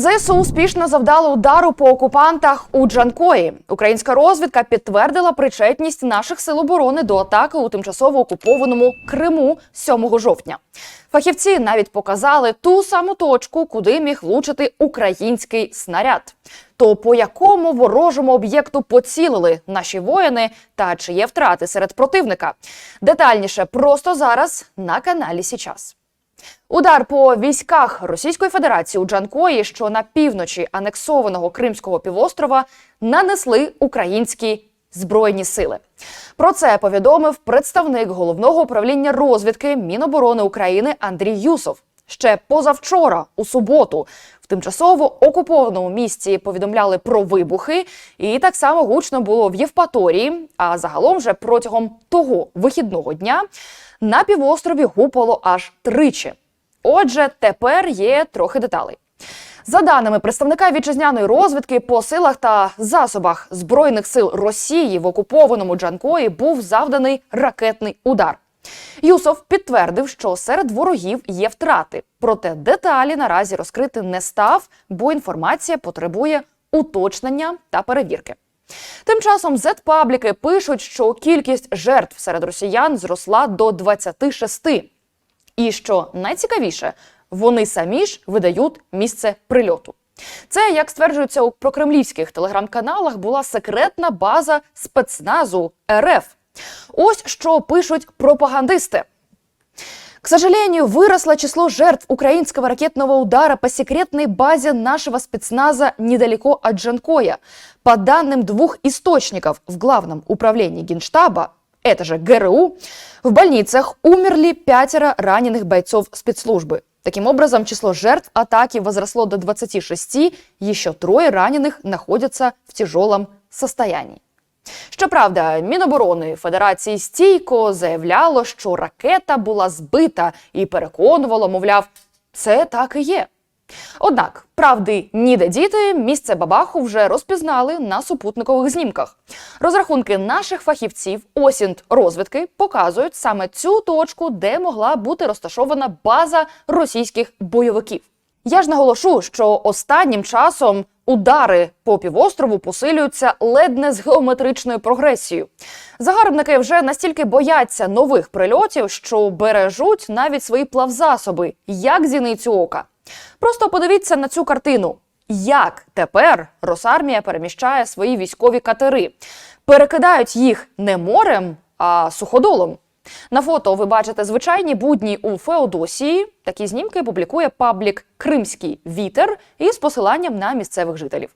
ЗСУ успішно завдали удару по окупантах у Джанкої. Українська розвідка підтвердила причетність наших сил оборони до атаки у тимчасово окупованому Криму 7 жовтня. Фахівці навіть показали ту саму точку, куди міг влучити український снаряд. То по якому ворожому об'єкту поцілили наші воїни та чи є втрати серед противника? Детальніше просто зараз на каналі Січас. Удар по військах Російської Федерації у Джанкої, що на півночі анексованого Кримського півострова, нанесли українські збройні сили. Про це повідомив представник головного управління розвідки Міноборони України Андрій Юсов. Ще позавчора, у суботу, в тимчасово окупованому місці повідомляли про вибухи, і так само гучно було в Євпаторії. А загалом вже протягом того вихідного дня на півострові гупало аж тричі. Отже, тепер є трохи деталей. За даними представника вітчизняної розвідки, по силах та засобах збройних сил Росії в окупованому Джанкої був завданий ракетний удар. Юсов підтвердив, що серед ворогів є втрати, проте деталі наразі розкрити не став, бо інформація потребує уточнення та перевірки. Тим часом зет-пабліки пишуть, що кількість жертв серед росіян зросла до 26. І що найцікавіше, вони самі ж видають місце прильоту. Це, як стверджується у прокремлівських телеграм-каналах, була секретна база спецназу РФ. Ось що пишуть пропагандисти. К сожалению, выросло число жертв украинского ракетного удара по секретной базе нашего спецназа недалеко от Джанкоя. По данным двух источников в Главном управлении Генштаба, это же ГРУ, в больницах умерли пятеро раненых бойцов спецслужбы. Таким образом, число жертв атаки возросло до 26, еще трое раненых находятся в тяжелом состоянии. Щоправда, Міноборони Федерації стійко заявляло, що ракета була збита і переконувало, мовляв, це так і є. Однак правди ніде діти місце бабаху вже розпізнали на супутникових знімках. Розрахунки наших фахівців осінт розвідки показують саме цю точку, де могла бути розташована база російських бойовиків. Я ж наголошу, що останнім часом удари по півострову посилюються ледь не з геометричною прогресією. Загарбники вже настільки бояться нових прильотів, що бережуть навіть свої плавзасоби, як зіницю ока. Просто подивіться на цю картину. Як тепер Росармія переміщає свої військові катери? Перекидають їх не морем, а суходолом. На фото ви бачите звичайні будні у Феодосії. Такі знімки публікує паблік Кримський вітер із посиланням на місцевих жителів.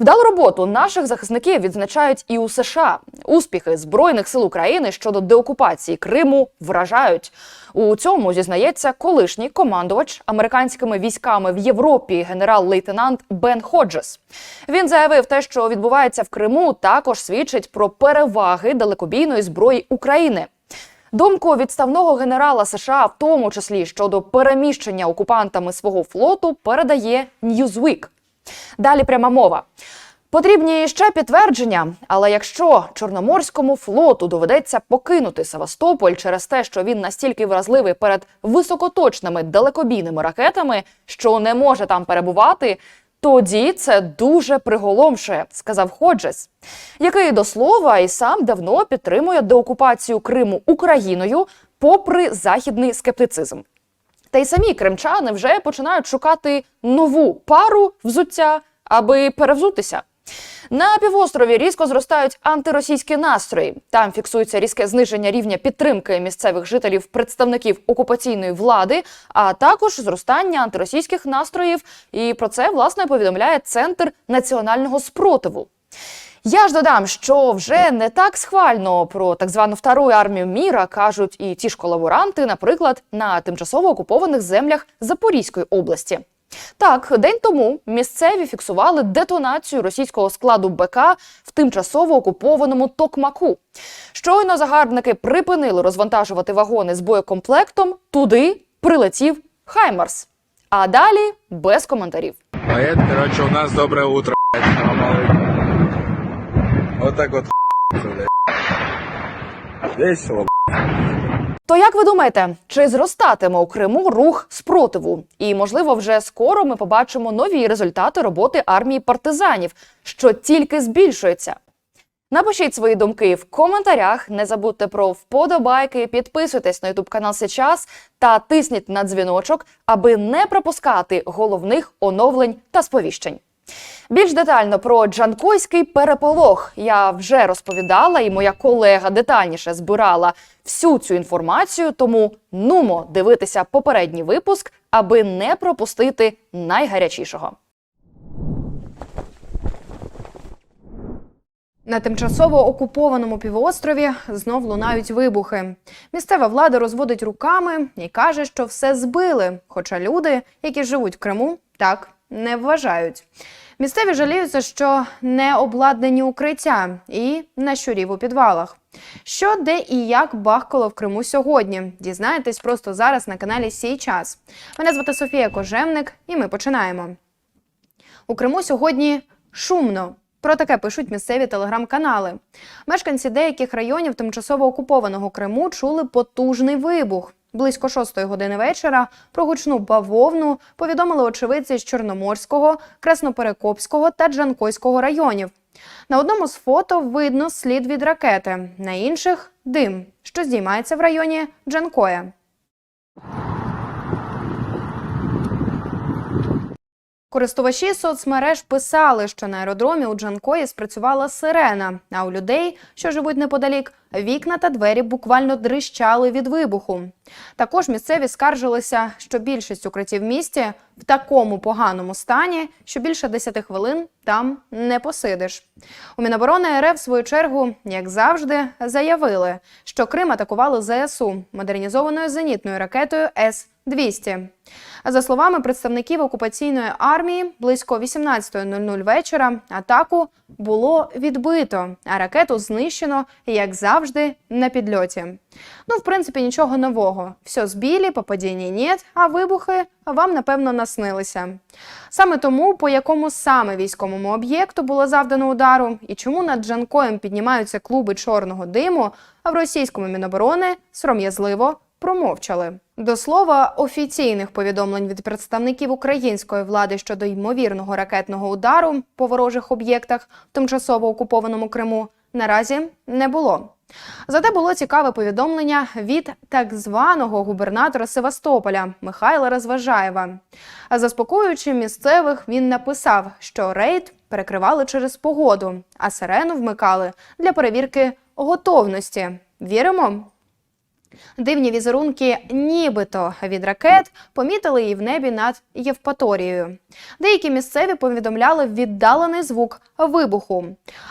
Вдалу роботу наших захисників відзначають і у США. Успіхи збройних сил України щодо деокупації Криму вражають. У цьому зізнається колишній командувач американськими військами в Європі генерал-лейтенант Бен Ходжес. Він заявив, те, що відбувається в Криму, також свідчить про переваги далекобійної зброї України. Думку відставного генерала США, в тому числі щодо переміщення окупантами свого флоту, передає Newsweek. Далі пряма мова. Потрібні ще підтвердження, але якщо Чорноморському флоту доведеться покинути Севастополь через те, що він настільки вразливий перед високоточними далекобійними ракетами, що не може там перебувати, тоді це дуже приголомшує, сказав Ходжес, який до слова і сам давно підтримує деокупацію Криму Україною, попри західний скептицизм. Та й самі кримчани вже починають шукати нову пару взуття, аби перевзутися. На півострові різко зростають антиросійські настрої. Там фіксується різке зниження рівня підтримки місцевих жителів представників окупаційної влади, а також зростання антиросійських настроїв. І про це власне повідомляє Центр національного спротиву. Я ж додам, що вже не так схвально про так звану втору армію міра кажуть і ті ж колаборанти, наприклад, на тимчасово окупованих землях Запорізької області. Так, день тому місцеві фіксували детонацію російського складу БК в тимчасово окупованому Токмаку. Щойно загарбники припинили розвантажувати вагони з боєкомплектом. Туди прилетів Хаймарс. А далі без коментарів. Поэт, короче, у нас доброе утро, блядь. Вот так. Весело, То як ви думаєте, чи зростатиме у Криму рух спротиву? І можливо, вже скоро ми побачимо нові результати роботи армії партизанів, що тільки збільшується. Напишіть свої думки в коментарях. Не забудьте про вподобайки, підписуйтесь на ютуб канал Сейчас та тисніть на дзвіночок, аби не пропускати головних оновлень та сповіщень. Більш детально про Джанкойський переполох я вже розповідала, і моя колега детальніше збирала всю цю інформацію. Тому нумо дивитися попередній випуск, аби не пропустити найгарячішого. На тимчасово окупованому півострові знов лунають вибухи. Місцева влада розводить руками і каже, що все збили. Хоча люди, які живуть в Криму, так не вважають. Місцеві жаліються, що не обладнані укриття і на щурів у підвалах. Що, де і як бахкало в Криму сьогодні? Дізнаєтесь просто зараз на каналі Сій час. Мене звати Софія Кожевник, і ми починаємо. У Криму сьогодні шумно. Про таке пишуть місцеві телеграм-канали. Мешканці деяких районів тимчасово окупованого Криму чули потужний вибух. Близько шостої години вечора про гучну бавовну повідомили очевидці з Чорноморського, Красноперекопського та Джанкойського районів. На одному з фото видно слід від ракети, на інших дим, що здіймається в районі Джанкоя. Користувачі соцмереж писали, що на аеродромі у Джанкої спрацювала сирена, а у людей, що живуть неподалік, вікна та двері буквально дрищали від вибуху. Також місцеві скаржилися, що більшість укриттів в місті в такому поганому стані, що більше 10 хвилин там не посидиш. У Міноборони РФ в свою чергу, як завжди, заявили, що Крим атакували ЗСУ модернізованою зенітною ракетою С-200. За словами представників окупаційної армії, близько 18.00 вечора атаку було відбито, а ракету знищено, як завжди, на підльоті. Ну, в принципі, нічого нового. Все збілі, попадіння нет, а вибухи вам напевно наснилися. Саме тому, по якому саме військовому об'єкту було завдано удару, і чому над Джанкоєм піднімаються клуби чорного диму, а в російському міноборони сором'язливо промовчали. До слова, офіційних повідомлень від представників української влади щодо ймовірного ракетного удару по ворожих об'єктах в тимчасово окупованому Криму наразі не було. Зате було цікаве повідомлення від так званого губернатора Севастополя Михайла Розважаєва. Заспокоюючи місцевих, він написав, що рейд перекривали через погоду, а сирену вмикали для перевірки готовності. Віримо? Дивні візерунки, нібито від ракет, помітили і в небі над Євпаторією. Деякі місцеві повідомляли віддалений звук вибуху.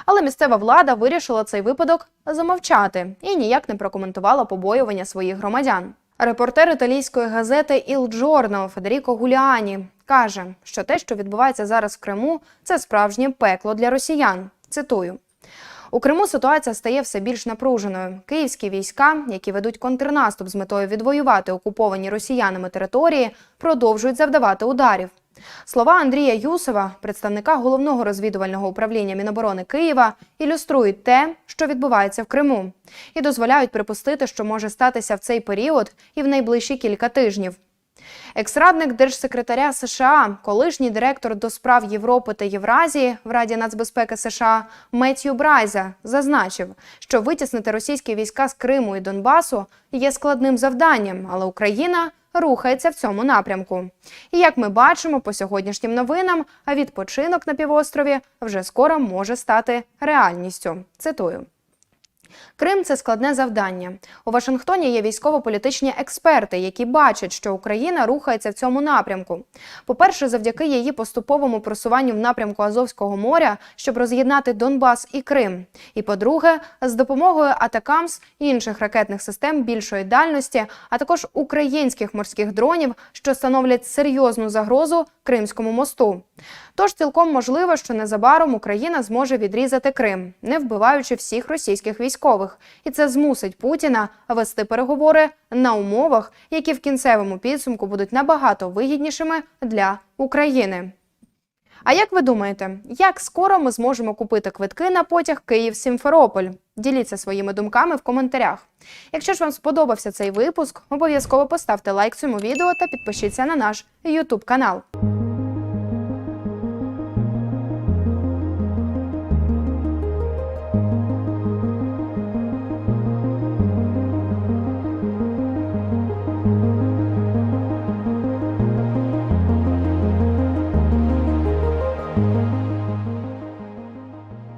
Але місцева влада вирішила цей випадок замовчати і ніяк не прокоментувала побоювання своїх громадян. Репортер італійської газети «Іл Джорно» Федеріко Гуліані каже, що те, що відбувається зараз в Криму, це справжнє пекло для росіян. Цитую. У Криму ситуація стає все більш напруженою. Київські війська, які ведуть контрнаступ з метою відвоювати окуповані росіянами території, продовжують завдавати ударів. Слова Андрія Юсова, представника головного розвідувального управління Міноборони Києва, ілюструють те, що відбувається в Криму, і дозволяють припустити, що може статися в цей період і в найближчі кілька тижнів. Екс-радник держсекретаря США, колишній директор до справ Європи та Євразії в Раді нацбезпеки США Меттью Брайза зазначив, що витіснити російські війська з Криму і Донбасу є складним завданням, але Україна рухається в цьому напрямку. І як ми бачимо по сьогоднішнім новинам, відпочинок на півострові вже скоро може стати реальністю. Цитую. Крим це складне завдання. У Вашингтоні є військово-політичні експерти, які бачать, що Україна рухається в цьому напрямку. По-перше, завдяки її поступовому просуванню в напрямку Азовського моря, щоб роз'єднати Донбас і Крим. І по-друге, з допомогою Атакамс і інших ракетних систем більшої дальності, а також українських морських дронів, що становлять серйозну загрозу Кримському мосту. Тож цілком можливо, що незабаром Україна зможе відрізати Крим, не вбиваючи всіх російських військових, і це змусить Путіна вести переговори на умовах, які в кінцевому підсумку будуть набагато вигіднішими для України. А як ви думаєте, як скоро ми зможемо купити квитки на потяг Київ-Сімферополь? Діліться своїми думками в коментарях. Якщо ж вам сподобався цей випуск, обов'язково поставте лайк цьому відео та підпишіться на наш YouTube канал.